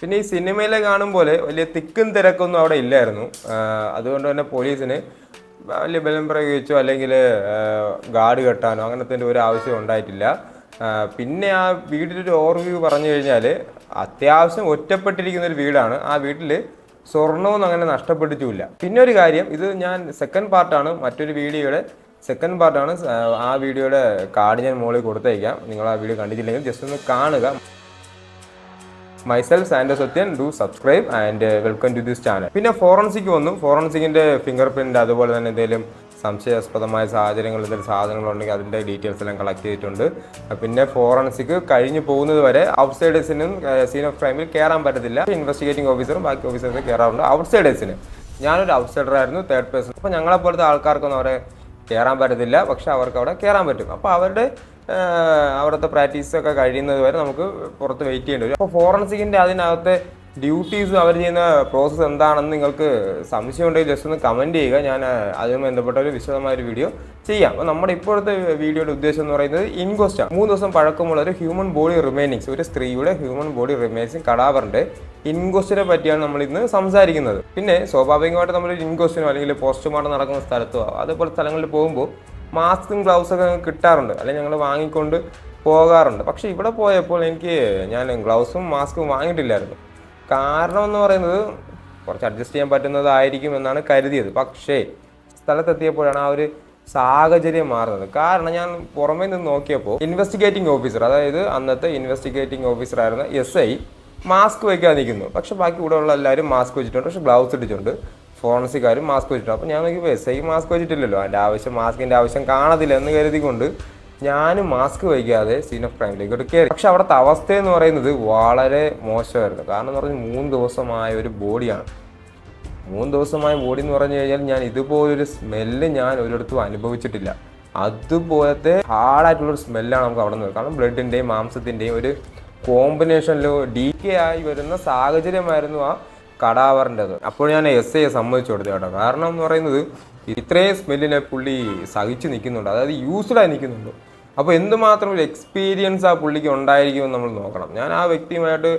പിന്നെ ഈ സിനിമയിലെ കാണും പോലെ വലിയ തിക്കും തിരക്കൊന്നും അവിടെ ഇല്ലായിരുന്നു. അതുകൊണ്ട് തന്നെ പോലീസിന് വലിയ ബലം പ്രയോഗിച്ചോ അല്ലെങ്കിൽ ഗാർഡ് കെട്ടാനോ അങ്ങനത്തെ ഒരു ആവശ്യം ഉണ്ടായിട്ടില്ല. പിന്നെ ആ വീടിന്റെ ഓവർവ്യൂ പറഞ്ഞു കഴിഞ്ഞാൽ അത്യാവശ്യം ഒറ്റപ്പെട്ടിരിക്കുന്ന ഒരു വീടാണ്. ആ വീട്ടിൽ സ്വർണമൊന്നും അങ്ങനെ നഷ്ടപ്പെട്ടിട്ടുമില്ല. പിന്നെ ഒരു കാര്യം ഇത് ഞാൻ സെക്കൻഡ് പാർട്ടാണ് മറ്റൊരു വീഡിയോയുടെ സെക്കൻഡ് പാർട്ടാണ് ആ വീഡിയോയുടെ കാർഡ് ഞാൻ മുകളിൽ കൊടുത്തേക്കാം. നിങ്ങൾ ആ വീഡിയോ കണ്ടിട്ടില്ലെങ്കിൽ ജസ്റ്റ് ഒന്ന് കാണുക. Myself Sando Sathyan do subscribe and welcome to this channel പിന്നെ ഫോറൻസിക് വന്നു. ഫോറൻസിക്കിന്റെ ഫിംഗർ പ്രിന്റ് അതുപോലെ തന്നെ എന്തെങ്കിലും സംശയാസ്പദമായ സാഹചര്യങ്ങൾ എന്തെങ്കിലും സാധനങ്ങളുണ്ടെങ്കിൽ അതിന്റെ ഡീറ്റെയിൽസ് എല്ലാം കളക്ട് ചെയ്തിട്ടുണ്ട്. പിന്നെ ഫോറൻസിക് കഴിഞ്ഞു പോകുന്നത് വരെ ഔട്ട്സൈഡേഴ്സിനും സീൻ ഓഫ് ക്രൈമിൽ കയറാൻ പറ്റത്തില്ല. ഇൻവെസ്റ്റിഗേറ്റിംഗ് ഓഫീസറും ബാക്കി ഓഫീസേഴ്സും കയറാറുണ്ട് ഔട്ട്സൈഡേഴ്സിന് ഞാനൊരു ഔട്ട്സൈഡർ ആയിരുന്നു തേർഡ് പേഴ്സൺ അപ്പോൾ ഞങ്ങളെപ്പോലത്തെ ആൾക്കാർക്കൊന്നും അവരെ കയറാൻ പറ്റത്തില്ല. പക്ഷേ അവർക്ക് അവിടെ കയറാൻ പറ്റും. അപ്പോൾ അവരുടെ അവിടുത്തെ പ്രാക്ടീസൊക്കെ കഴിയുന്നത് വരെ നമുക്ക് പുറത്ത് വെയിറ്റ് ചെയ്യേണ്ടി വരും. അപ്പോൾ ഫോറൻസിക്കിന്റെ അതിനകത്തെ ഡ്യൂട്ടീസ് അവർ ചെയ്യുന്ന പ്രോസസ്സ് എന്താണെന്ന് നിങ്ങൾക്ക് സംശയം ഉണ്ടെങ്കിൽ ജസ്റ്റ് ഒന്ന് കമന്റ് ചെയ്യുക. ഞാൻ അതുമായി ബന്ധപ്പെട്ട ഒരു വിശദമായ ഒരു വീഡിയോ ചെയ്യാം. അപ്പോൾ നമ്മുടെ ഇപ്പോഴത്തെ വീഡിയോയുടെ ഉദ്ദേശം എന്ന് പറയുന്നത് ഇൻക്വസ്റ്റ് ആണ്. മൂന്ന് ദിവസം പഴക്കമുള്ള ഒരു ഹ്യൂമൻ ബോഡി റിമൈനിങ്സ് ഒരു സ്ത്രീയുടെ ഹ്യൂമൻ ബോഡി റിമൈനിങ്സ് കടാവറിന്റെ ഇൻക്വസ്റ്റിനെ പറ്റിയാണ് നമ്മൾ ഇന്ന് സംസാരിക്കുന്നത്. പിന്നെ സ്വാഭാവികമായിട്ട് നമ്മളൊരു ഇൻക്വസ്റ്റിനോ അല്ലെങ്കിൽ പോസ്റ്റ്മോർട്ടം നടക്കുന്ന സ്ഥലത്തോ അതേപോലെ സ്ഥലങ്ങളിൽ പോകുമ്പോൾ മാസ്കും ഗ്ലൗസ് ഒക്കെ ഞങ്ങൾക്ക് കിട്ടാറുണ്ട്. അല്ലെങ്കിൽ ഞങ്ങൾ വാങ്ങിക്കൊണ്ട് പോകാറുണ്ട്. പക്ഷേ ഇവിടെ പോയപ്പോൾ എനിക്ക് ഞാൻ ഗ്ലൗസും മാസ്കും വാങ്ങിയിട്ടില്ലായിരുന്നു. കാരണം എന്ന് പറയുന്നത് കുറച്ച് അഡ്ജസ്റ്റ് ചെയ്യാൻ പറ്റുന്നതായിരിക്കും എന്നാണ് കരുതിയത്. പക്ഷേ സ്ഥലത്തെത്തിയപ്പോഴാണ് ആ ഒരു സാഹചര്യം മാറുന്നത്. കാരണം ഞാൻ പുറമേ നിന്ന് നോക്കിയപ്പോൾ ഇൻവെസ്റ്റിഗേറ്റിംഗ് ഓഫീസർ അതായത് അന്നത്തെ ഇൻവെസ്റ്റിഗേറ്റിംഗ് ഓഫീസർ ആയിരുന്ന എസ് ഐ മാസ്ക് വയ്ക്കാൻ നിൽക്കുന്നു. പക്ഷേ ബാക്കി ഇവിടെ ഉള്ള എല്ലാവരും മാസ്ക് വെച്ചിട്ടുണ്ട്. പക്ഷേ ഗ്ലൗസ് ഇട്ടിട്ടുണ്ട്. ഫോറൻസിക്കാരും മാസ്ക് വെച്ചിട്ടുണ്ട്. അപ്പോൾ ഞാൻ നോക്കിയപ്പോൾ എസ് ഐ മാസ്ക് വെച്ചിട്ടില്ലല്ലോ. അതിന്റെ ആവശ്യം മാസ്കിന്റെ ആവശ്യം കാണത്തില്ല എന്ന് കരുതിക്കൊണ്ട് ഞാനും മാസ്ക് വയ്ക്കാതെ സീൻ ഓഫ് ക്രൈമിലേക്ക് കയറി. പക്ഷെ അവിടുത്തെ അവസ്ഥ എന്ന് പറയുന്നത് വളരെ മോശമായിരുന്നു. കാരണം എന്ന് പറഞ്ഞാൽ മൂന്ന് ദിവസമായ ഒരു ബോഡിയാണ്. മൂന്ന് ദിവസമായ ബോഡി എന്ന് പറഞ്ഞു കഴിഞ്ഞാൽ ഞാൻ ഇതുപോലൊരു സ്മെല്ല് ഞാൻ ഒരിടത്തും അനുഭവിച്ചിട്ടില്ല. അതുപോലത്തെ ഹാർഡായിട്ടുള്ളൊരു സ്മെല്ലാണ് നമുക്ക് അവിടെ നിന്ന് കാരണം ബ്ലഡിന്റെയും മാംസത്തിന്റെയും ഒരു കോമ്പിനേഷനിൽ ഡി കെ ആയി വരുന്ന സാഹചര്യമായിരുന്നു ആ കടാവറിന്റെത്. അപ്പോൾ ഞാൻ എസ് ഐയെ സമ്മതിച്ചു കൊടുത്തു കേട്ടോ. കാരണം എന്ന് പറയുന്നത് ഇത്രയും സ്മെല്ലിനെ പുള്ളി സഹിച്ചു നിൽക്കുന്നുണ്ട്. അതായത് യൂസ്ഡായി നിൽക്കുന്നുണ്ട്. അപ്പോൾ എന്തുമാത്രം ഒരു എക്സ്പീരിയൻസ് ആ പുള്ളിക്ക് ഉണ്ടായിരിക്കുമെന്ന് നമ്മൾ നോക്കണം. ഞാൻ ആ വ്യക്തിയുമായിട്ട്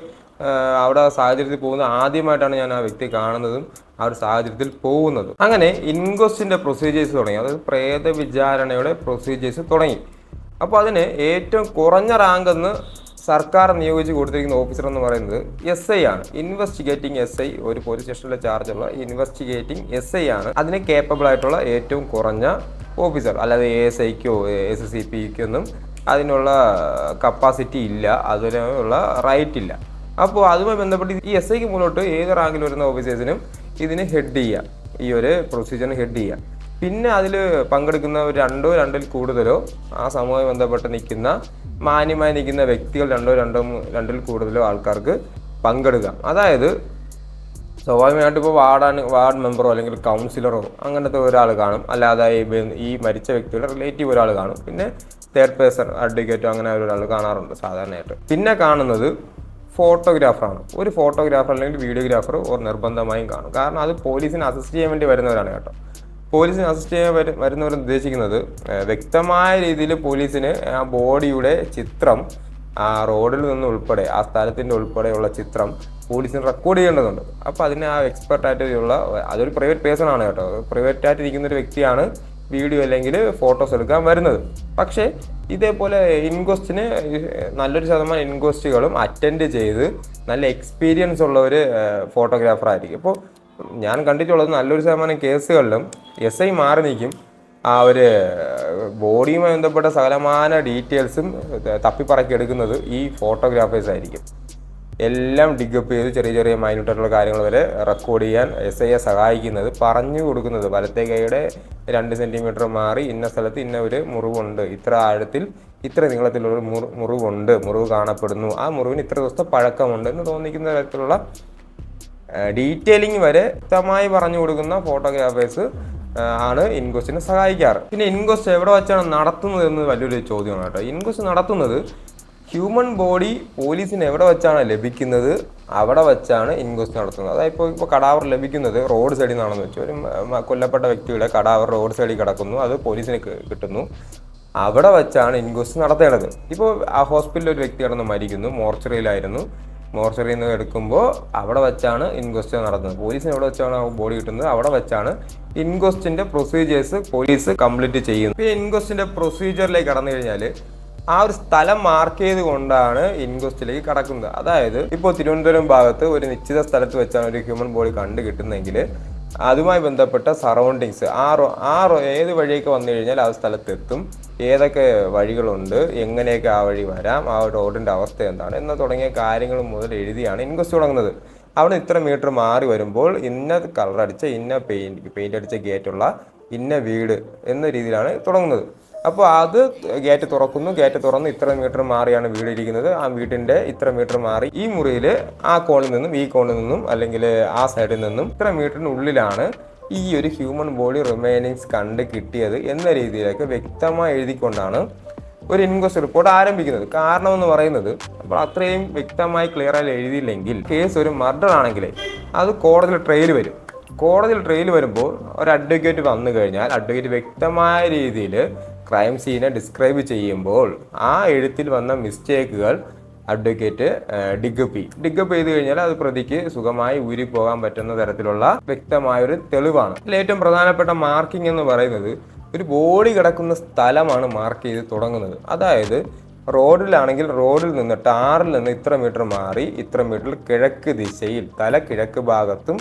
അവിടെ ആ സാഹചര്യത്തിൽ പോകുന്നത് ആദ്യമായിട്ടാണ് ഞാൻ ആ വ്യക്തി കാണുന്നതും ആ ഒരു സാഹചര്യത്തിൽ പോകുന്നതും. അങ്ങനെ ഇൻക്വസ്റ്റിന്റെ പ്രൊസീജിയേഴ്സ് തുടങ്ങി. അതായത് പ്രേതവിചാരണയുടെ പ്രൊസീജിയേഴ്സ് തുടങ്ങി. അപ്പോൾ അതിന് ഏറ്റവും കുറഞ്ഞ റാങ്ക് എന്ന് സർക്കാർ നിയോഗിച്ച് കൊടുത്തിരിക്കുന്ന ഓഫീസർ എന്ന് പറയുന്നത് എസ് ഐ ആണ്. ഇൻവെസ്റ്റിഗേറ്റിംഗ് എസ് ഐ ഒരു പോലീസ് സ്റ്റേഷനിലെ ചാർജുള്ള ഇൻവെസ്റ്റിഗേറ്റിംഗ് എസ് ഐ ആണ്. അതിന് കേപ്പബിൾ ആയിട്ടുള്ള ഏറ്റവും കുറഞ്ഞ ഓഫീസർ അല്ലാതെ എ എസ് ഐക്കോ എസ് സി പിക്കോ ഒന്നും അതിനുള്ള കപ്പാസിറ്റി ഇല്ല. അതിനുള്ള റൈറ്റ് ഇല്ല. അപ്പോൾ അതുമായി ബന്ധപ്പെട്ട് ഈ എസ് ഐക്ക് മുന്നോട്ട് ഏത് റാങ്കിൽ വരുന്ന ഓഫീസേഴ്സിനും ഇതിന് ഹെഡ് ചെയ്യാം. ഈ ഒരു പ്രൊസീജിയറിന് ഹെഡ് ചെയ്യാം. പിന്നെ അതിൽ പങ്കെടുക്കുന്ന ഒരു രണ്ടോ രണ്ടിൽ കൂടുതലോ ആ സമൂഹമായി ബന്ധപ്പെട്ട് നിൽക്കുന്ന മാന്യമായി നിൽക്കുന്ന വ്യക്തികൾ രണ്ടോ രണ്ടോ രണ്ടിൽ കൂടുതലോ ആൾക്കാർക്ക് പങ്കെടുക്കാം. അതായത് സ്വാഭാവികമായിട്ട് ഇപ്പോൾ വാർഡാണ് വാർഡ് മെമ്പറോ അല്ലെങ്കിൽ കൗൺസിലറോ അങ്ങനത്തെ ഒരാൾ കാണും. അല്ലാതെ ഈ മരിച്ച വ്യക്തിയുടെ റിലേറ്റീവ് ഒരാൾ കാണും. പിന്നെ തേർഡ് പേഴ്സൺ അഡ്വക്കേറ്റോ അങ്ങനെ ഒരാൾ കാണാറുണ്ട് സാധാരണയായിട്ട്. പിന്നെ കാണുന്നത് ഫോട്ടോഗ്രാഫറാണ്. ഒരു ഫോട്ടോഗ്രാഫർ അല്ലെങ്കിൽ വീഡിയോഗ്രാഫർ ഒരു നിർബന്ധമായും കാണും. കാരണം അത് പോലീസിനെ അസിസ്റ്റ് ചെയ്യാൻ വേണ്ടി വരുന്നവരാണ് കേട്ടോ. പോലീസിനെ അസിസ്റ്റ് ചെയ്യാൻ വര വരുന്നവർ ഉദ്ദേശിക്കുന്നത് വ്യക്തമായ രീതിയിൽ പോലീസിന് ആ ബോഡിയുടെ ചിത്രം ആ റോഡിൽ നിന്ന് ഉൾപ്പെടെ ആ സ്ഥലത്തിന്റെ ഉൾപ്പെടെയുള്ള ചിത്രം പോലീസിന് റെക്കോർഡ് ചെയ്യേണ്ടതുണ്ട്. അപ്പോൾ അതിന് ആ എക്സ്പെർട്ടായിട്ടുള്ള അതൊരു പ്രൈവറ്റ് പേഴ്സൺ ആണ് കേട്ടോ. പ്രൈവറ്റ് ആയിട്ട് ഇരിക്കുന്ന ഒരു വ്യക്തിയാണ് വീഡിയോ അല്ലെങ്കിൽ ഫോട്ടോസ് എടുക്കാൻ വരുന്നത്. പക്ഷേ ഇതേപോലെ ഇൻക്വസ്റ്റിന് നല്ലൊരു ശതമാനം ഇൻക്വസ്റ്റുകളും അറ്റൻഡ് ചെയ്ത് നല്ല എക്സ്പീരിയൻസ് ഉള്ള ഒരു ഫോട്ടോഗ്രാഫർ ആയിരിക്കും അപ്പോൾ ഞാൻ കണ്ടിട്ടുള്ളത് നല്ലൊരു ശതമാനം കേസുകളിലും എസ് ഐ മാറി നിൽക്കും. ആ ഒരു ബോഡിയുമായി ബന്ധപ്പെട്ട സകലമാന ഡീറ്റെയിൽസും തപ്പിപ്പറക്കി എടുക്കുന്നത് ഈ ഫോട്ടോഗ്രാഫേഴ്സ് ആയിരിക്കും. എല്ലാം ഡിഗപ്പ് ചെയ്ത് ചെറിയ ചെറിയ മൈന്യൂട്ടായിട്ടുള്ള കാര്യങ്ങൾ വരെ റെക്കോർഡ് ചെയ്യാൻ എസ് ഐയെ സഹായിക്കുന്നത് പറഞ്ഞു കൊടുക്കുന്നത് വലത്തെ കൈയുടെ രണ്ട് സെന്റിമീറ്റർ മാറി ഇന്ന സ്ഥലത്ത് ഇന്ന ഒരു മുറിവുണ്ട്. ഇത്ര ആഴത്തിൽ ഇത്ര നീളത്തിലുള്ള മുറി മുറിവുണ്ട്. മുറിവ് കാണപ്പെടുന്നു. ആ മുറിവിന് ഇത്ര ദിവസത്തെ പഴക്കമുണ്ട് എന്ന് തോന്നിക്കുന്ന തരത്തിലുള്ള ഡീറ്റെയിലിംഗ് വരെ വ്യക്തമായി പറഞ്ഞു കൊടുക്കുന്ന ഫോട്ടോഗ്രാഫേഴ്സ് ആണ് ഇൻക്വസ്റ്റിനെ സഹായിക്കാറ്. പിന്നെ ഇൻക്വസ്റ്റ് എവിടെ വെച്ചാണ് നടത്തുന്നത് എന്ന് വലിയൊരു ചോദ്യമാണ് കേട്ടോ. ഇൻക്വസ്റ്റ് നടത്തുന്നത് ഹ്യൂമൻ ബോഡി പോലീസിന് എവിടെ വെച്ചാണ് ലഭിക്കുന്നത്? അവിടെ വെച്ചാണ് ഇൻക്വസ്റ്റ് നടത്തുന്നത്. അതായത് ഇപ്പോൾ ഇപ്പോൾ കടാവർ ലഭിക്കുന്നത് റോഡ് സൈഡിൽ നിന്നാണെന്ന് വെച്ചു. ഒരു കൊല്ലപ്പെട്ട വ്യക്തിയുടെ കടാവർ റോഡ് സൈഡിൽ കിടക്കുന്നു. അത് പോലീസിന് കിട്ടുന്നു. അവിടെ വെച്ചാണ് ഇൻക്വസ്റ്റ് നടത്തേണ്ടത്. ഇപ്പോൾ ആ ഹോസ്പിറ്റലിൽ ഒരു വ്യക്തി കിടന്ന് മരിക്കുന്നു. മോർച്ചറിയിലായിരുന്നു മോർച്ചറിയിൽ നിന്ന് എടുക്കുമ്പോൾ അവിടെ വെച്ചാണ് ഇൻക്വസ്റ്റ് നടന്നത്. പോലീസിന് എവിടെ വെച്ചാണ് ബോഡി കിട്ടുന്നത്? അവിടെ വെച്ചാണ് ഇൻക്വസ്റ്റിന്റെ പ്രൊസീജിയേഴ്സ് പോലീസ് കംപ്ലീറ്റ് ചെയ്യുന്നത്. പിന്നെ ഇൻക്വസ്റ്റിന്റെ പ്രൊസീജിയറിലേക്ക് കടന്നു കഴിഞ്ഞാൽ ആ ഒരു സ്ഥലം മാർക്ക് ചെയ്ത് കൊണ്ടാണ് ഇൻക്വസ്റ്റിലേക്ക് കടക്കുന്നത്. അതായത് ഇപ്പോൾ തിരുവനന്തപുരം ഭാഗത്ത് ഒരു നിശ്ചിത സ്ഥലത്ത് വെച്ചാണ് ഒരു ഹ്യൂമൻ ബോഡി കണ്ടു കിട്ടുന്നതെങ്കിൽ അതുമായി ബന്ധപ്പെട്ട സറൗണ്ടിങ്സ് ആ റോ ആ റോ ഏത് വഴിയൊക്കെ വന്നു കഴിഞ്ഞാൽ ആ സ്ഥലത്തെത്തും. ഏതൊക്കെ വഴികളുണ്ട് എങ്ങനെയൊക്കെ ആ വഴി വരാം ആ റോഡിന്റെ അവസ്ഥ എന്താണ് എന്ന് തുടങ്ങിയ കാര്യങ്ങൾ മുതൽ എഴുതിയാണ് ഇൻക്വസ്റ്റ് തുടങ്ങുന്നത്. അവിടെ ഇത്ര മീറ്റർ മാറി വരുമ്പോൾ ഇന്ന കളർ അടിച്ച ഇന്ന പെയിന്റ് പെയിന്റ് അടിച്ച ഗേറ്റുള്ള ഇന്ന വീട് എന്ന രീതിയിലാണ് തുടങ്ങുന്നത്. അപ്പോൾ അത് ഗേറ്റ് തുറക്കുന്നു. ഗേറ്റ് തുറന്ന് ഇത്ര മീറ്റർ മാറിയാണ് വീട് ഇരിക്കുന്നത്. ആ വീടിന്റെ ഇത്ര മീറ്റർ മാറി ഈ മുറിയിൽ ആ കോണിൽ നിന്നും ഈ കോണിൽ നിന്നും അല്ലെങ്കിൽ ആ സൈഡിൽ നിന്നും ഇത്ര മീറ്ററിനുള്ളിലാണ് ഈ ഒരു ഹ്യൂമൻ ബോഡി റിമൈനിങ്സ് കണ്ട് കിട്ടിയത് എന്ന രീതിയിലേക്ക് വ്യക്തമായി എഴുതിക്കൊണ്ടാണ് ഒരു ഇൻക്വസ്റ്റ് റിപ്പോർട്ട് ആരംഭിക്കുന്നത്. കാരണം എന്ന് പറയുന്നത് അപ്പോൾ അത്രയും വ്യക്തമായി ക്ലിയർ ആയി എഴുതിയില്ലെങ്കിൽ കേസ് ഒരു മർഡർ ആണെങ്കിൽ അത് കോടതിയിൽ ട്രയൽ വരും. കോടതിയിൽ ട്രയൽ വരുമ്പോൾ ഒരു അഡ്വക്കേറ്റ് വന്നു കഴിഞ്ഞാൽ അഡ്വക്കേറ്റ് വ്യക്തമായ രീതിയിൽ ക്രൈം സീനെ ഡിസ്ക്രൈബ് ചെയ്യുമ്പോൾ ആ എഴുത്തിൽ വന്ന മിസ്റ്റേക്കുകൾ അഡ്വക്കേറ്റ് ഡിഗപ്പ് ചെയ്യും ഡിഗപ്പ് ചെയ്ത് കഴിഞ്ഞാൽ അത് പ്രതിക്ക് സുഖമായി ഊരി പോകാൻ പറ്റുന്ന തരത്തിലുള്ള വ്യക്തമായ ഒരു തെളിവാണ് ഏറ്റവും പ്രധാനപ്പെട്ട മാർക്കിംഗ് എന്ന് പറയുന്നത് ഒരു ബോഡി കിടക്കുന്ന സ്ഥലമാണ് മാർക്ക് ചെയ്ത് തുടങ്ങുന്നത്. അതായത് റോഡിലാണെങ്കിൽ റോഡിൽ നിന്ന് ടാറിൽ നിന്ന് ഇത്ര മീറ്റർ മാറി ഇത്ര മീറ്റർ കിഴക്ക് ദിശയിൽ തല കിഴക്ക് ഭാഗത്തും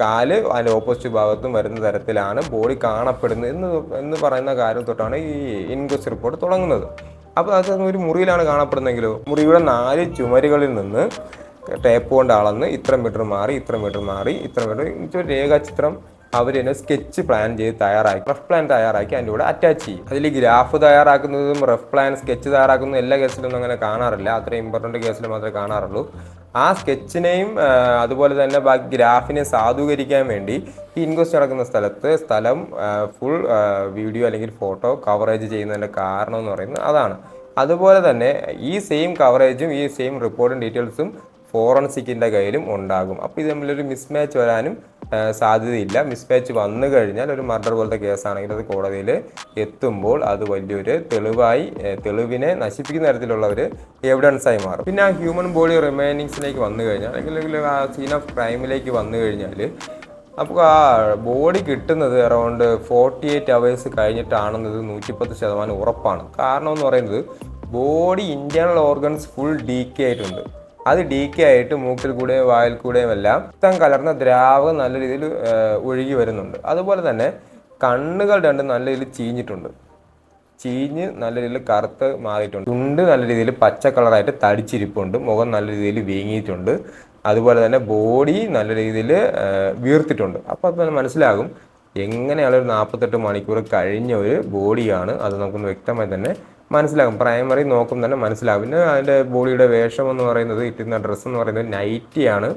കാൽ അതിന്റെ ഓപ്പോസിറ്റ് ഭാഗത്തും വരുന്ന തരത്തിലാണ് ബോഡി കാണപ്പെടുന്നത് എന്ന് എന്ന് പറയുന്ന കാര്യം തൊട്ടാണ് ഈ ഇൻക്വസ്റ്റ് റിപ്പോർട്ട് തുടങ്ങുന്നത്. അപ്പോൾ അത് ഒരു മുറിയിലാണ് കാണപ്പെടുന്നെങ്കിലോ മുറിയുടെ നാല് ചുമരുകളിൽ നിന്ന് ടേപ്പ് കൊണ്ട് അളന്ന് ഇത്ര മീറ്റർ മാറി ഇത്ര മീറ്റർ മാറി ഇത്ര മീറ്റർ രേഖാചിത്രം അവർ തന്നെ സ്കെച്ച് പ്ലാൻ ചെയ്ത് തയ്യാറാക്കി. റഫ് പ്ലാൻ തയ്യാറാക്കി അതിന്റെ കൂടെ അറ്റാച്ച് ചെയ്യും. അതിൽ ഗ്രാഫ് തയ്യാറാക്കുന്നതും റഫ് പ്ലാൻ സ്കെച്ച് തയ്യാറാക്കുന്നതും എല്ലാ കേസിലൊന്നും അങ്ങനെ കാണാറില്ല. അത്ര ഇമ്പോർട്ടന്റ് കേസിൽ മാത്രമേ കാണാറുള്ളൂ. ആ സ്കെച്ചിനെയും അതുപോലെ തന്നെ ബാക്കി ഗ്രാഫിനെ സാധൂകരിക്കാൻ വേണ്ടി ഈ ഇൻക്വസ്റ്റ് നടക്കുന്ന സ്ഥലത്ത് സ്ഥലം ഫുൾ വീഡിയോ അല്ലെങ്കിൽ ഫോട്ടോ കവറേജ് ചെയ്യുന്നതിന്റെ കാരണം എന്ന് പറയുന്നത് അതാണ്. അതുപോലെ തന്നെ ഈ സെയിം കവറേജും ഈ സെയിം റിപ്പോർട്ടും ഡീറ്റെയിൽസും ഫോറൻസിക്കിന്റെ കയ്യിലും ഉണ്ടാകും. അപ്പോൾ ഇത് തമ്മിലൊരു മിസ്മാച്ച് വരാനും സാധ്യതയില്ല. മിസ്പാച്ച് വന്നു കഴിഞ്ഞാൽ ഒരു മർഡർ പോലത്തെ കേസാണെങ്കിൽ അത് കോടതിയിൽ എത്തുമ്പോൾ അത് വലിയൊരു തെളിവായി തെളിവിനെ നശിപ്പിക്കുന്ന തരത്തിലുള്ള ഒരു എവിഡൻസായി മാറും. പിന്നെ ആ ഹ്യൂമൻ ബോഡി റിമൈനിങ്സിലേക്ക് വന്നു കഴിഞ്ഞാൽ അല്ലെങ്കിൽ ആ സീൻ ഓഫ് ക്രൈമിലേക്ക് വന്നു കഴിഞ്ഞാൽ അപ്പോൾ ആ ബോഡി കിട്ടുന്നത് അറൗണ്ട് ഫോർട്ടി എയ്റ്റ് അവേഴ്സ് കഴിഞ്ഞിട്ടാണെന്നത് നൂറ്റിപ്പത്ത് ശതമാനം ഉറപ്പാണ്. കാരണം എന്ന് പറയുന്നത് body internal organs full decay ആയിട്ടുണ്ട്. അത് കെ ആയിട്ട് മൂക്കിൽ കൂടെയും വായിൽ കൂടെയും എല്ലാം രക്തം കലർന്ന ദ്രാവകം നല്ല രീതിയിൽ ഒഴുകി വരുന്നുണ്ട്. അതുപോലെ തന്നെ കണ്ണുകൾ രണ്ടും നല്ല രീതിയിൽ ചീഞ്ഞിട്ടുണ്ട്. ചീഞ്ഞ് നല്ല രീതിയിൽ കറുത്ത് മാറിയിട്ടുണ്ട്. ചുണ്ട് നല്ല രീതിയിൽ പച്ച കളറായിട്ട് തടിച്ചിരിപ്പുണ്ട്. മുഖം നല്ല രീതിയിൽ വീങ്ങിയിട്ടുണ്ട്. അതുപോലെ തന്നെ ബോഡി നല്ല രീതിയിൽ വീർത്തിട്ടുണ്ട്. അപ്പോൾ അത് മനസ്സിലാകും എങ്ങനെയാണ് ഒരു നാൽപ്പത്തെട്ട് മണിക്കൂർ കഴിഞ്ഞ ഒരു ബോഡിയാണ്. അത് നമുക്കൊന്ന് വ്യക്തമായി തന്നെ മനസ്സിലാകും. പ്രൈമറി നോക്കും തന്നെ മനസ്സിലാകും. പിന്നെ അതിന്റെ ബോഡിയുടെ വേഷം എന്ന് പറയുന്നത് ഇട്ടിരുന്ന ഡ്രസ്സ് എന്ന് പറയുന്നത് നൈറ്റിയാണ്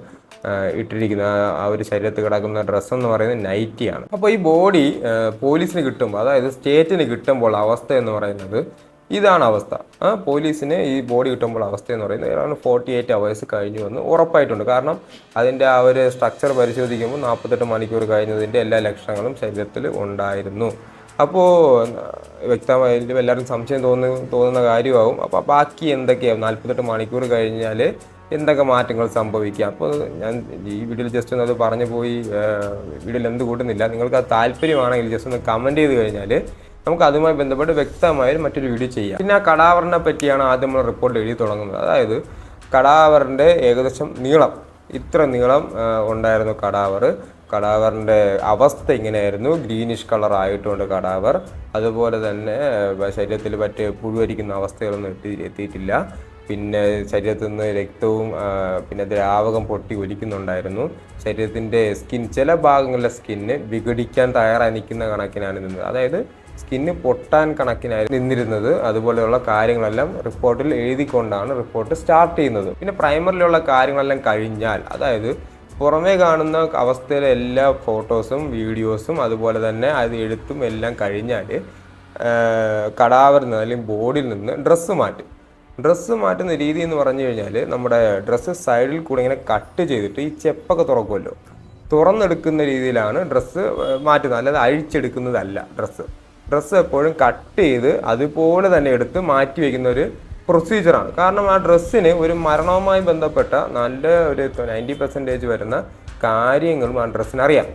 ഇട്ടിരിക്കുന്ന ആ- ഒരു ശരീരത്തിൽ കിടക്കുന്ന ഡ്രസ്സ് എന്ന് പറയുന്നത് നൈറ്റിയാണ് അപ്പോൾ ഈ ബോഡി പോലീസിന് കിട്ടുമ്പോൾ അതായത് സ്റ്റേറ്റിന് കിട്ടുമ്പോൾ അവസ്ഥ എന്ന് പറയുന്നത് ഇതാണ് അവസ്ഥ. പോലീസിന് ഈ ബോഡി കിട്ടുമ്പോൾ അവസ്ഥ എന്ന് പറയുന്നത് ഏതാണ്ട് ഫോർട്ടി എയ്റ്റ് അവേഴ്സ് കഴിഞ്ഞു എന്ന് ഉറപ്പായിട്ടുണ്ട്. കാരണം അതിന്റെ ആ ഒരു സ്ട്രക്ചർ പരിശോധിക്കുമ്പോൾ നാൽപ്പത്തെട്ട് മണിക്കൂർ കഴിഞ്ഞതിന്റെ എല്ലാ ലക്ഷണങ്ങളും ശരീരത്തിൽ ഉണ്ടായിരുന്നു. അപ്പോൾ വ്യക്തമായിട്ടും എല്ലാവരും സംശയം തോന്നുന്ന തോന്നുന്ന കാര്യമാവും. അപ്പോൾ ബാക്കി എന്തൊക്കെയാവും? നാൽപ്പത്തെട്ട് മണിക്കൂർ കഴിഞ്ഞാൽ എന്തൊക്കെ മാറ്റങ്ങൾ സംഭവിക്കാം? അപ്പോൾ ഞാൻ ഈ വീഡിയോയിൽ ജസ്റ്റ് ഒന്ന് അത് പറഞ്ഞു പോയി വീഡിയോയിൽ എന്ത് കൂട്ടുന്നില്ല. നിങ്ങൾക്ക് അത് താല്പര്യമാണെങ്കിൽ ജസ്റ്റ് ഒന്ന് കമന്റ് ചെയ്ത് കഴിഞ്ഞാൽ നമുക്ക് അതുമായി ബന്ധപ്പെട്ട് വ്യക്തമായൊരു മറ്റൊരു വീഡിയോ ചെയ്യാം. പിന്നെ ആ കടാവറിനെ പറ്റിയാണ് ആദ്യം നമ്മൾ റിപ്പോർട്ട് എഴുതി തുടങ്ങുന്നത്. അതായത് കടാവറിന്റെ ഏകദേശം നീളം ഇത്ര നീളം ഉണ്ടായിരുന്നു കടാവർ കടാവറിന്റെ അവസ്ഥ ഇങ്ങനെയായിരുന്നു ഗ്രീനിഷ് കളർ ആയിട്ടുണ്ട് കടാവർ. അതുപോലെ തന്നെ ശരീരത്തിൽ പറ്റിയ പുഴുവരിക്കുന്ന അവസ്ഥകളൊന്നും എത്തി എത്തിയിട്ടില്ല. പിന്നെ ശരീരത്തിൽ നിന്ന് രക്തവും പിന്നെ ദ്രാവകം പൊട്ടി ഒലിക്കുന്നുണ്ടായിരുന്നു. ശരീരത്തിന്റെ സ്കിൻ ചില ഭാഗങ്ങളിലെ സ്കിന്ന് വിഘടിക്കാൻ തയ്യാറായി നിൽക്കുന്ന കണക്കിനാണ് നിന്നത്. അതായത് സ്കിന്ന് പൊട്ടാൻ കണക്കിനായി നിന്നിരുന്നത്. അതുപോലെയുള്ള കാര്യങ്ങളെല്ലാം റിപ്പോർട്ടിൽ എഴുതിക്കൊണ്ടാണ് റിപ്പോർട്ട് സ്റ്റാർട്ട് ചെയ്യുന്നത്. പിന്നെ പ്രൈമറിലുള്ള കാര്യങ്ങളെല്ലാം കഴിഞ്ഞാൽ അതായത് പുറമേ കാണുന്ന അവസ്ഥയിലെ എല്ലാ ഫോട്ടോസും വീഡിയോസും അതുപോലെ തന്നെ അത് എഴുത്തും എല്ലാം കഴിഞ്ഞാൽ കടാവറിൽ നിന്ന് അല്ലെങ്കിൽ ബോർഡിൽ നിന്ന് ഡ്രസ്സ് മാറ്റും. ഡ്രസ്സ് മാറ്റുന്ന രീതി എന്ന് പറഞ്ഞു കഴിഞ്ഞാൽ നമ്മുടെ ഡ്രസ്സ് സൈഡിൽ കൂടെ ഇങ്ങനെ കട്ട് ചെയ്തിട്ട് ഈ ചെപ്പൊക്കെ തുറക്കുമല്ലോ. തുറന്നെടുക്കുന്ന രീതിയിലാണ് ഡ്രസ്സ് മാറ്റുന്നത്. അല്ലാതെ അഴിച്ചെടുക്കുന്നതല്ല ഡ്രസ്സ്. ഡ്രസ്സ് എപ്പോഴും കട്ട് ചെയ്ത് അതുപോലെ തന്നെ എടുത്ത് മാറ്റി വയ്ക്കുന്ന ഒരു പ്രൊസീജിയറാണ് കാരണം ആ ഡ്രസ്സിന് ഒരു മരണവുമായി ബന്ധപ്പെട്ട നല്ല ഒരു നയന്റി പെർസെന്റേജ് വരുന്ന കാര്യങ്ങളും ആ ഡ്രസ്സിന് അറിയാം.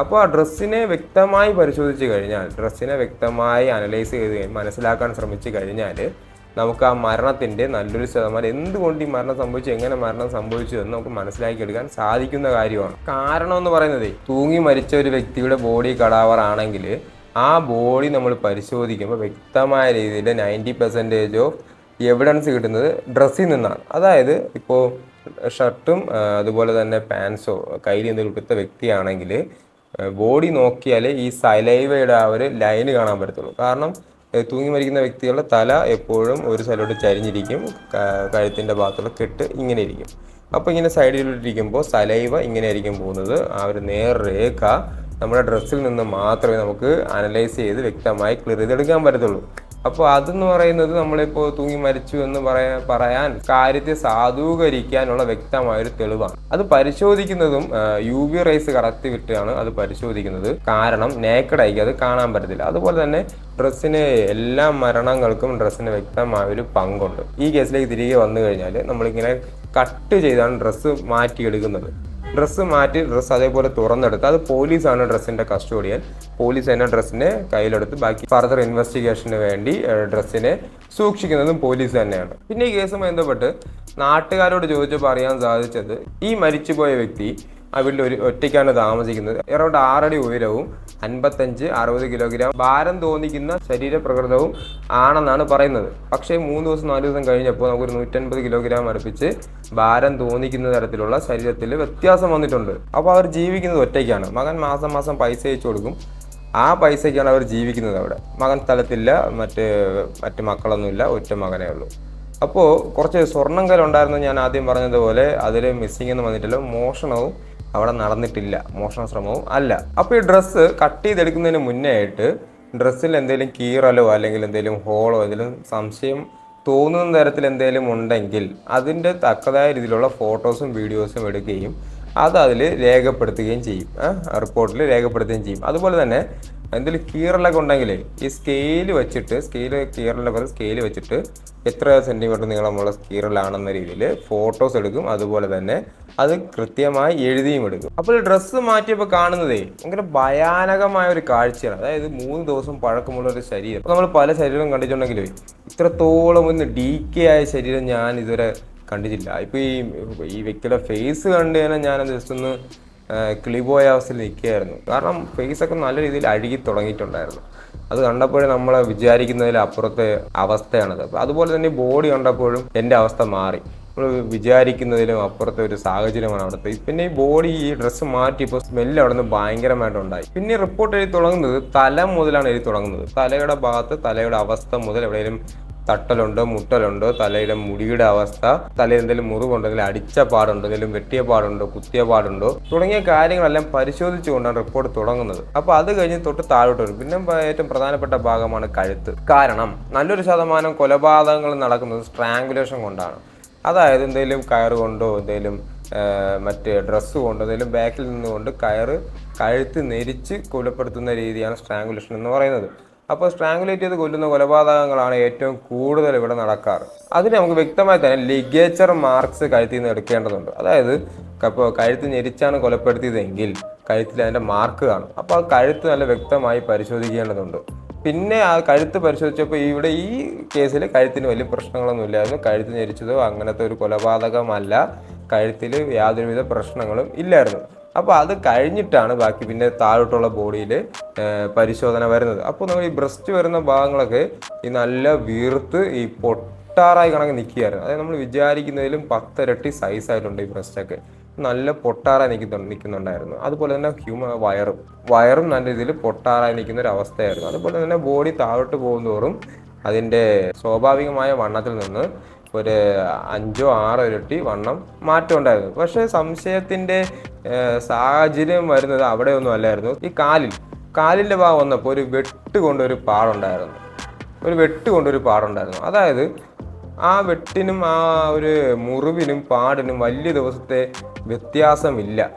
അപ്പോൾ ആ ഡ്രസ്സിനെ വ്യക്തമായി പരിശോധിച്ച് കഴിഞ്ഞാൽ ഡ്രസ്സിനെ വ്യക്തമായി അനലൈസ് ചെയ്ത് മനസ്സിലാക്കാൻ ശ്രമിച്ചു കഴിഞ്ഞാൽ നമുക്ക് ആ മരണത്തിന്റെ നല്ലൊരു ശതമാനം എന്തുകൊണ്ട് ഈ മരണം സംഭവിച്ചു എങ്ങനെ മരണം സംഭവിച്ചു എന്ന് നമുക്ക് മനസ്സിലാക്കി എടുക്കാൻ സാധിക്കുന്ന കാര്യമാണ്. കാരണം എന്ന് പറയുന്നത് തൂങ്ങി മരിച്ച ഒരു വ്യക്തിയുടെ ബോഡി കടാവറാണെങ്കിൽ ആ ബോഡി നമ്മൾ പരിശോധിക്കുമ്പോൾ വ്യക്തമായ രീതിയിൽ നയന്റി പെർസെന്റേജ് ഓഫ് എവിഡൻസ് കിട്ടുന്നത് ഡ്രസ്സിൽ നിന്നാണ്. അതായത് ഇപ്പോൾ ഷർട്ടും അതുപോലെ തന്നെ പാൻസോ കയ്യിൽ നിന്ന് കൊടുത്ത വ്യക്തിയാണെങ്കിൽ ബോഡി നോക്കിയാൽ ഈ സലൈവയുടെ ആ ഒരു ലൈന് കാണാൻ പറ്റത്തുള്ളൂ. കാരണം തൂങ്ങി മരിക്കുന്ന വ്യക്തികളുടെ തല എപ്പോഴും ഒരു സൈഡിലോട്ട് ചരിഞ്ഞിരിക്കും കഴുത്തിന്റെ ഭാഗത്തുള്ള കെട്ട് ഇങ്ങനെ ഇരിക്കും. അപ്പോൾ ഇങ്ങനെ സൈഡിലോട്ടിരിക്കുമ്പോൾ സലൈവ ഇങ്ങനെ ആയിരിക്കും പോകുന്നത്. ആ ഒരു നേർ രേഖ നമ്മുടെ ഡ്രസ്സിൽ നിന്ന് മാത്രമേ നമുക്ക് അനലൈസ് ചെയ്ത് വ്യക്തമായി ക്ലിയർ ചെയ്തെടുക്കാൻ പറ്റത്തുള്ളൂ. അപ്പോൾ അതെന്ന് പറയുന്നത് നമ്മളിപ്പോൾ തൂങ്ങി മരിച്ചു എന്ന് പറയാ പറയാൻ കാര്യത്തെ സാധൂകരിക്കാനുള്ള വ്യക്തമായ ഒരു തെളിവാണ്. അത് പരിശോധിക്കുന്നതും യു വി റേസ് കടത്തി വിട്ടാണ് അത് പരിശോധിക്കുന്നത്. കാരണം നേക്കഡ് ആയിക്ക് അത് കാണാൻ പറ്റത്തില്ല. അതുപോലെ തന്നെ ഡ്രസ്സിന് എല്ലാ മരണങ്ങൾക്കും ഡ്രസ്സിന് വ്യക്തമായ ഒരു പങ്കുണ്ട്. ഈ കേസിലേക്ക് തിരികെ വന്നു കഴിഞ്ഞാൽ നമ്മളിങ്ങനെ കട്ട് ചെയ്താണ് ഡ്രസ്സ് മാറ്റിയെടുക്കുന്നത്. ഡ്രസ്സ് മാറ്റി ഡ്രസ്സ് അതേപോലെ തുറന്നെടുത്ത് അത് പോലീസാണ് ഡ്രസ്സിന്റെ കസ്റ്റോഡിയൻ. പോലീസ് തന്നെ ഡ്രസ്സിനെ കയ്യിലെടുത്ത് ബാക്കി ഫർദർ ഇൻവെസ്റ്റിഗേഷന് വേണ്ടി ഡ്രസ്സിനെ സൂക്ഷിക്കുന്നതും പോലീസ് തന്നെയാണ്. പിന്നെ ഈ കേസുമായി ബന്ധപ്പെട്ട് നാട്ടുകാരോട് ചോദിച്ചപ്പോൾ അറിയാൻ സാധിച്ചത് ഈ മരിച്ചുപോയ വ്യക്തി വീട്ടിൽ ഒരു ഒറ്റയ്ക്കാണ് താമസിക്കുന്നത്. അറൗണ്ട് ആറടി ഉയരവും അൻപത്തഞ്ച് അറുപത് കിലോഗ്രാം. ഭാരം തോന്നിക്കുന്ന ശരീരപ്രകൃതവും ആണെന്നാണ് പറയുന്നത്. പക്ഷേ മൂന്ന് ദിവസം നാല് ദിവസം കഴിഞ്ഞപ്പോൾ നമുക്കൊരു നൂറ്റൻപത് കിലോഗ്രാം അടുപ്പിച്ച് ഭാരം തോന്നിക്കുന്ന തരത്തിലുള്ള ശരീരത്തിൽ വ്യത്യാസം വന്നിട്ടുണ്ട്. അപ്പോൾ അവർ ജീവിക്കുന്നത് ഒറ്റയ്ക്കാണ്. മകൻ മാസം മാസം പൈസ അയച്ചു കൊടുക്കും. ആ പൈസയ്ക്കാണ് അവർ ജീവിക്കുന്നത് അവിടെ. മകൻ സ്ഥലത്തില്ല മറ്റ് മറ്റ് മക്കളൊന്നുമില്ല ഒറ്റ മകനേ ഉള്ളൂ. അപ്പോൾ കുറച്ച് സ്വർണം കയ്യിലുണ്ടായിരുന്നു ഞാൻ ആദ്യം പറഞ്ഞതുപോലെ. അതിൽ മിസ്സിംഗ് എന്ന് വന്നിട്ടില്ല. മോഷണവും അവിടെ നടന്നിട്ടില്ല. മോഷണ ശ്രമവും അല്ല. അപ്പോൾ ഈ ഡ്രസ്സ് കട്ട് ചെയ്തെടുക്കുന്നതിന് മുന്നേ ആയിട്ട് ഡ്രസ്സിൽ എന്തെങ്കിലും കീറലോ അല്ലെങ്കിൽ എന്തെങ്കിലും ഹോളോ എന്തെങ്കിലും സംശയം തോന്നുന്ന തരത്തിൽ എന്തെങ്കിലും ഉണ്ടെങ്കിൽ അതിന്റെ തക്കതായ രീതിയിലുള്ള ഫോട്ടോസും വീഡിയോസും എടുക്കുകയും അത് അതിൽ രേഖപ്പെടുത്തുകയും ചെയ്യും. റിപ്പോർട്ടിൽ രേഖപ്പെടുത്തുകയും ചെയ്യും. അതുപോലെ തന്നെ എന്തെങ്കിലും കീറലൊക്കെ ഉണ്ടെങ്കിൽ ഈ സ്കെയിൽ വെച്ചിട്ട് സ്കെയിൽ കീറലൊക്കെ സ്കെയിൽ വെച്ചിട്ട് എത്ര സെന്റിമീറ്റർ നീളമുള്ള സ്കീറലാണെന്ന രീതിയിൽ ഫോട്ടോസ് എടുക്കും. അതുപോലെ തന്നെ അത് കൃത്യമായി എഴുതിയും എടുക്കും. അപ്പോൾ ഡ്രസ്സ് മാറ്റിയപ്പോൾ കാണുന്നതേ ഭയങ്കര ഭയാനകമായ ഒരു കാഴ്ചയാണ്. അതായത് മൂന്ന് ദിവസം പഴക്കമുള്ള ഒരു ശരീരം. നമ്മൾ പല ശരീരം കണ്ടിട്ടുണ്ടെങ്കിലേ ഇത്രത്തോളം ഒന്ന് ഡി കെ ആയ ശരീരം ഞാൻ ഇതുവരെ കണ്ടിട്ടില്ല. ഇപ്പോൾ ഈ ഈ വ്യക്തിയുടെ ഫേസ് കണ്ടു കഴിഞ്ഞാൽ ഞാൻ ജസ്റ്റ് ഒന്ന് കിളിപോയ അവസ്ഥയിൽ നിൽക്കുകയായിരുന്നു. കാരണം ഫേസൊക്കെ നല്ല രീതിയിൽ അഴുകി തുടങ്ങിയിട്ടുണ്ടായിരുന്നു. അത് കണ്ടപ്പോഴും നമ്മളെ വിചാരിക്കുന്നതിൽ അപ്പുറത്തെ അവസ്ഥയാണത് അതുപോലെ തന്നെ ബോഡി കണ്ടപ്പോഴും എന്റെ അവസ്ഥ മാറി. നമ്മൾ വിചാരിക്കുന്നതിലും അപ്പുറത്തെ ഒരു സാഹചര്യമാണ് അവിടുത്തെ. പിന്നെ ഈ ബോഡി ഈ ഡ്രസ്സ് മാറ്റി ഇപ്പോൾ സ്മെല്ല് അവിടെ നിന്ന് ഭയങ്കരമായിട്ടുണ്ടായി പിന്നെ റിപ്പോർട്ട് എഴുതി തുടങ്ങുന്നത് തല മുതലാണ് എഴുതി തുടങ്ങുന്നത്. തലയുടെ ഭാഗത്ത് തലയുടെ അവസ്ഥ മുതൽ എവിടെയെങ്കിലും തട്ടലുണ്ടോ മുട്ടലുണ്ടോ തലയുടെ മുടിയുടെ അവസ്ഥ തലയിൽ എന്തെങ്കിലും മുറിവുണ്ടെങ്കിൽ അടിച്ച പാടുണ്ടോ എന്തെങ്കിലും വെട്ടിയ പാടുണ്ടോ കുത്തിയ പാടുണ്ടോ തുടങ്ങിയ കാര്യങ്ങളെല്ലാം പരിശോധിച്ചുകൊണ്ടാണ് റിപ്പോർട്ട് തുടങ്ങുന്നത്. അപ്പോൾ അത് കഴിഞ്ഞ് തൊട്ട് താഴോട്ട് വരും. പിന്നെ ഏറ്റവും പ്രധാനപ്പെട്ട ഭാഗമാണ് കഴുത്ത്. കാരണം നല്ലൊരു ശതമാനം കൊലപാതകങ്ങൾ നടക്കുന്നത് സ്ട്രാങ്കുലേഷൻ കൊണ്ടാണ്. അതായത് എന്തെങ്കിലും കയർ കൊണ്ടോ എന്തെങ്കിലും മറ്റ് ഡ്രസ്സ് കൊണ്ടോ എന്തെങ്കിലും ബാക്കിൽ നിന്നുകൊണ്ട് കയറ് കഴുത്ത് നെരിച്ച് കൊലപ്പെടുത്തുന്ന രീതിയാണ് സ്ട്രാങ്കുലേഷൻ എന്ന് പറയുന്നത്. അപ്പോൾ സ്ട്രാങ്കുലേറ്റ് ചെയ്ത് കൊല്ലുന്ന കൊലപാതകങ്ങളാണ് ഏറ്റവും കൂടുതൽ ഇവിടെ നടക്കാറ്. അതിന് നമുക്ക് വ്യക്തമായി തന്നെ ലിഗേച്ചർ മാർക്സ് കഴുത്തിൽ നിന്ന് എടുക്കേണ്ടതുണ്ട്. അതായത് ഇപ്പോൾ കഴുത്ത് ഞെരിച്ചാണ് കൊലപ്പെടുത്തിയതെങ്കിൽ കഴുത്തിൽ അതിന്റെ മാർക്ക് കാണും. അപ്പോൾ ആ കഴുത്ത് നല്ല വ്യക്തമായി പരിശോധിക്കേണ്ടതുണ്ട്. പിന്നെ ആ കഴുത്ത് പരിശോധിച്ചപ്പോൾ ഇവിടെ ഈ കേസിൽ കഴുത്തിന് വലിയ പ്രശ്നങ്ങളൊന്നും ഇല്ലായിരുന്നു കഴുത്ത് ഞെരിച്ചതോ അങ്ങനത്തെ ഒരു കൊലപാതകമല്ല. കഴുത്തിൽ യാതൊരുവിധ പ്രശ്നങ്ങളും ഇല്ലായിരുന്നു. അപ്പോൾ അത് കഴിഞ്ഞിട്ടാണ് ബാക്കി പിന്നെ താഴോട്ടുള്ള ബോഡിയിൽ പരിശോധന വരുന്നത്. അപ്പോൾ നമ്മൾ ഈ ബ്രസ്റ്റ് വരുന്ന ഭാഗങ്ങളൊക്കെ ഈ നല്ല വീർത്ത് ഈ പൊട്ടാറായി കണക്ക് നിൽക്കുകയായിരുന്നു. അതായത് നമ്മൾ വിചാരിക്കുന്നതിലും പത്തിരട്ടി സൈസ് ആയിട്ടുണ്ട് ഈ ബ്രസ്റ്റൊക്കെ. നല്ല പൊട്ടാറായി നിൽക്കുന്നു നിൽക്കുന്നുണ്ടായിരുന്നു. അതുപോലെ തന്നെ ഹ്യൂമ വയറും വയറും നല്ല രീതിയിൽ പൊട്ടാറായി നിൽക്കുന്ന ഒരു അവസ്ഥയായിരുന്നു. അതുപോലെ തന്നെ ബോഡി താഴോട്ട് പോകുന്തോറും അതിന്റെ സ്വാഭാവികമായ വണ്ണത്തിൽ നിന്ന് ഒരു അഞ്ചോ ആറോ ഇരട്ടി വണ്ണം മാറ്റം ഉണ്ടായിരുന്നു. പക്ഷേ സംശയത്തിന്റെ സാഹചര്യം വരുന്നത് അവിടെയൊന്നും അല്ലായിരുന്നു. ഈ കാലിൽ കാലിന്റെ ഭാഗം വന്നപ്പോൾ ഒരു വെട്ട് കൊണ്ടൊരു പാടുണ്ടായിരുന്നു. ഒരു വെട്ട് കൊണ്ടൊരു പാടുണ്ടായിരുന്നു. അതായത് ആ വെട്ടിനും ആ ഒരു മുറിവിനും പാടിനും വലിയ ദിവസത്തെ വ്യത്യാസമില്ല.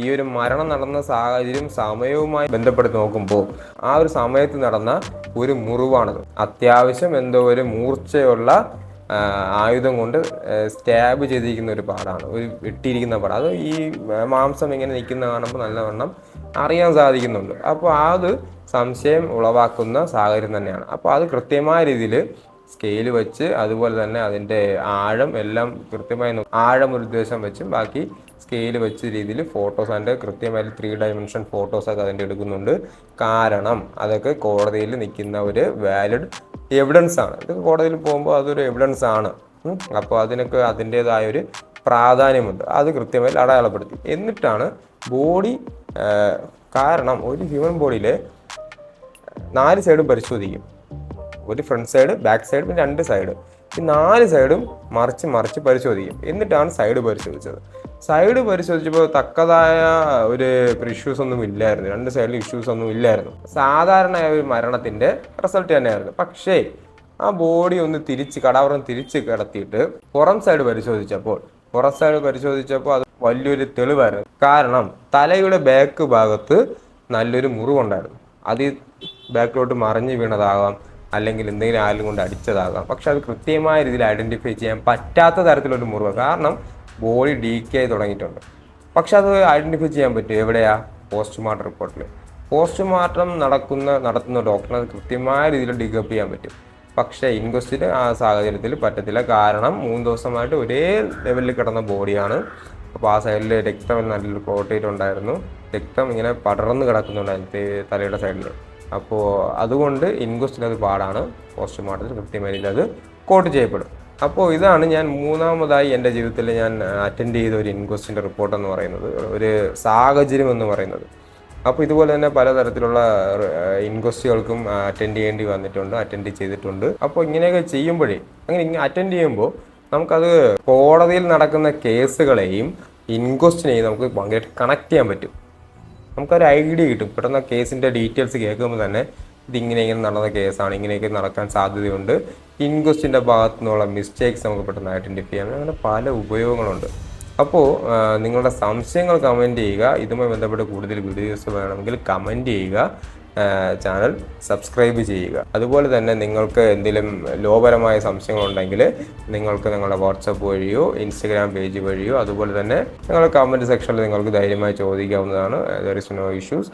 ഈ ഒരു മരണം നടന്ന സാഹചര്യം സമയവുമായി ബന്ധപ്പെട്ട് നോക്കുമ്പോൾ ആ ഒരു സമയത്ത് നടന്ന ഒരു മുറിവാണത്. അത്യാവശ്യം എന്തോ ഒരു മൂർച്ചയുള്ള ആയുധം കൊണ്ട് സ്റ്റാബ് ചെയ്തിരിക്കുന്ന ഒരു പാടാണ്. ഒരു വെട്ടിയിരിക്കുന്ന പാട്. അത് ഈ മാംസം ഇങ്ങനെ നിൽക്കുന്ന കാണുമ്പോൾ നല്ലവണ്ണം അറിയാൻ സാധിക്കുന്നുണ്ട്. അപ്പോൾ അത് സംശയം ഉളവാക്കുന്ന സാഹചര്യം തന്നെയാണ്. അപ്പോൾ അത് കൃത്യമായ രീതിയിൽ സ്കെയിൽ വെച്ച് അതുപോലെ തന്നെ അതിന്റെ ആഴം എല്ലാം കൃത്യമായി ആഴം ഒരു ഉദ്ദേശം വെച്ചും ബാക്കി സ്കെയിൽ വെച്ച രീതിയിൽ ഫോട്ടോസ് അതിന്റെ കൃത്യമായി ത്രീ ഡയമെൻഷൻ ഫോട്ടോസൊക്കെ അതിന്റെ എടുക്കുന്നുണ്ട്. കാരണം അതൊക്കെ കോടതിയിൽ നിൽക്കുന്ന ഒരു വാലിഡ് എവിഡൻസ് ആണ്. ഇത് കോടതിയിൽ പോകുമ്പോൾ അതൊരു എവിഡൻസ് ആണ്. അപ്പോൾ അതിനൊക്കെ അതിന്റേതായ ഒരു പ്രാധാന്യമുണ്ട്. അത് കൃത്യമായി അടയാളപ്പെടുത്തി. എന്നിട്ടാണ് ബോഡി കാരണം ഒരു ഹ്യൂമൻ ബോഡിയിൽ നാല് സൈഡും പരിശോധിക്കും. ഒരു ഫ്രണ്ട് സൈഡ് ബാക്ക് സൈഡ് പിന്നെ രണ്ട് സൈഡ് ഈ നാല് സൈഡും മറിച്ച് മറിച്ച് പരിശോധിക്കും. എന്നിട്ടാണ് സൈഡ് പരിശോധിച്ചത്. സൈഡ് പരിശോധിച്ചപ്പോൾ തക്കതായ ഒരു ഇഷ്യൂസ് ഒന്നും ഇല്ലായിരുന്നു. രണ്ട് സൈഡിൽ ഇഷ്യൂസ് ഒന്നും ഇല്ലായിരുന്നു. സാധാരണ ഒരു മരണത്തിന്റെ റിസൾട്ട് തന്നെയായിരുന്നു. പക്ഷേ ആ ബോഡി ഒന്ന് തിരിച്ച് കടാവറം തിരിച്ച് കിടത്തിയിട്ട് പുറം സൈഡ് പരിശോധിച്ചപ്പോൾ പുറം സൈഡ് പരിശോധിച്ചപ്പോൾ അത് വലിയൊരു തെളിവായിരുന്നു. കാരണം തലയുടെ ബാക്ക് ഭാഗത്ത് നല്ലൊരു മുറിവുണ്ടായിരുന്നു. അത് ബാക്കിലോട്ട് മറിഞ്ഞു വീണതാകാം അല്ലെങ്കിൽ എന്തെങ്കിലും ആരും കൊണ്ട് അടിച്ചതാകാം. പക്ഷെ അത് കൃത്യമായ രീതിയിൽ ഐഡന്റിഫൈ ചെയ്യാൻ പറ്റാത്ത തരത്തിലൊരു മുറിവ്. കാരണം ബോഡി ഡീക്കേ തുടങ്ങിയിട്ടുണ്ട്. പക്ഷെ അത് ഐഡന്റിഫൈ ചെയ്യാൻ പറ്റും എവിടെയാ? പോസ്റ്റ്മോർട്ടം റിപ്പോർട്ടിൽ പോസ്റ്റ്മോർട്ടം നടക്കുന്ന നടത്തുന്ന ഡോക്ടറിന് അത് കൃത്യമായ രീതിയിൽ ഡിഗപ്പ് ചെയ്യാൻ പറ്റും. പക്ഷേ ഇൻക്വസ്റ്റിന് ആ സാഹചര്യത്തിൽ പറ്റത്തില്ല. കാരണം മൂന്ന് ദിവസമായിട്ട് ഒരേ ലെവലിൽ കിടന്ന ബോഡിയാണ് അപ്പോൾ ആ സൈഡിൽ രക്തം നല്ലൊരു പ്രോട്ടീൻ ഉണ്ടായിരുന്നു രക്തം ഇങ്ങനെ പടർന്ന് കിടക്കുന്നുണ്ടായിരുന്നു തലയുടെ സൈഡിൽ അപ്പോൾ അതുകൊണ്ട് ഇൻക്വസ്റ്റിൽ അത് പാടാണ്. പോസ്റ്റ്മോർട്ടത്തിൽ കൃത്യമായ കൃത്യമായി അത് കോട്ട് ചെയ്യപ്പെടും. അപ്പോൾ ഇതാണ് ഞാൻ മൂന്നാമതായി എന്റെ ജീവിതത്തിൽ ഞാൻ അറ്റൻഡ് ചെയ്ത ഒരു ഇൻക്വസ്റ്റിന്റെ റിപ്പോർട്ട് എന്ന് പറയുന്നത്. ഒരു സാഹചര്യം എന്ന് പറയുന്നത്. അപ്പോൾ ഇതുപോലെ തന്നെ പലതരത്തിലുള്ള ഇൻക്വസ്റ്റുകൾക്കും അറ്റൻഡ് ചെയ്യേണ്ടി വന്നിട്ടുണ്ട് അറ്റൻഡ് ചെയ്തിട്ടുണ്ട്. അപ്പോൾ ഇങ്ങനെയൊക്കെ ചെയ്യുമ്പോഴേ അങ്ങനെ ഇങ്ങനെ അറ്റൻഡ് ചെയ്യുമ്പോൾ നമുക്കത് കോടതിയിൽ നടക്കുന്ന കേസുകളെയും ഇൻക്വസ്റ്റിനെയും നമുക്ക് ഭയങ്കരമായിട്ട് കണക്ട് ചെയ്യാൻ പറ്റും. നമുക്കൊരു ഐഡിയ കിട്ടും. പെട്ടെന്ന് കേസിന്റെ ഡീറ്റെയിൽസ് കേൾക്കുമ്പോൾ തന്നെ ഇതിങ്ങനെ ഇങ്ങനെ നടന്ന കേസാണ് ഇങ്ങനെയൊക്കെ നടക്കാൻ സാധ്യതയുണ്ട്. ഇൻക്വസ്റ്റിന്റെ ഭാഗത്തു നിന്നുള്ള മിസ്റ്റേക്സ് നമുക്ക് പെട്ടെന്ന് ഐഡന്റിഫൈ ചെയ്യാം. അങ്ങനെ പല ഉപയോഗങ്ങളുണ്ട്. അപ്പോൾ നിങ്ങളുടെ സംശയങ്ങൾ കമന്റ് ചെയ്യുക. ഇതുമായി ബന്ധപ്പെട്ട് കൂടുതൽ വീഡിയോസ് വേണമെങ്കിൽ കമന്റ് ചെയ്യുക. ചാനൽ സബ്സ്ക്രൈബ് ചെയ്യുക. അതുപോലെ തന്നെ നിങ്ങൾക്ക് എന്തെങ്കിലും ലോപരമായ സംശയങ്ങളുണ്ടെങ്കിൽ നിങ്ങൾക്ക് നിങ്ങളുടെ വാട്സപ്പ് വഴിയോ ഇൻസ്റ്റഗ്രാം പേജ് വഴിയോ അതുപോലെ തന്നെ നിങ്ങളുടെ കമന്റ് സെക്ഷനിൽ നിങ്ങൾക്ക് ധൈര്യമായി ചോദിക്കാവുന്നതാണ്. There is no issues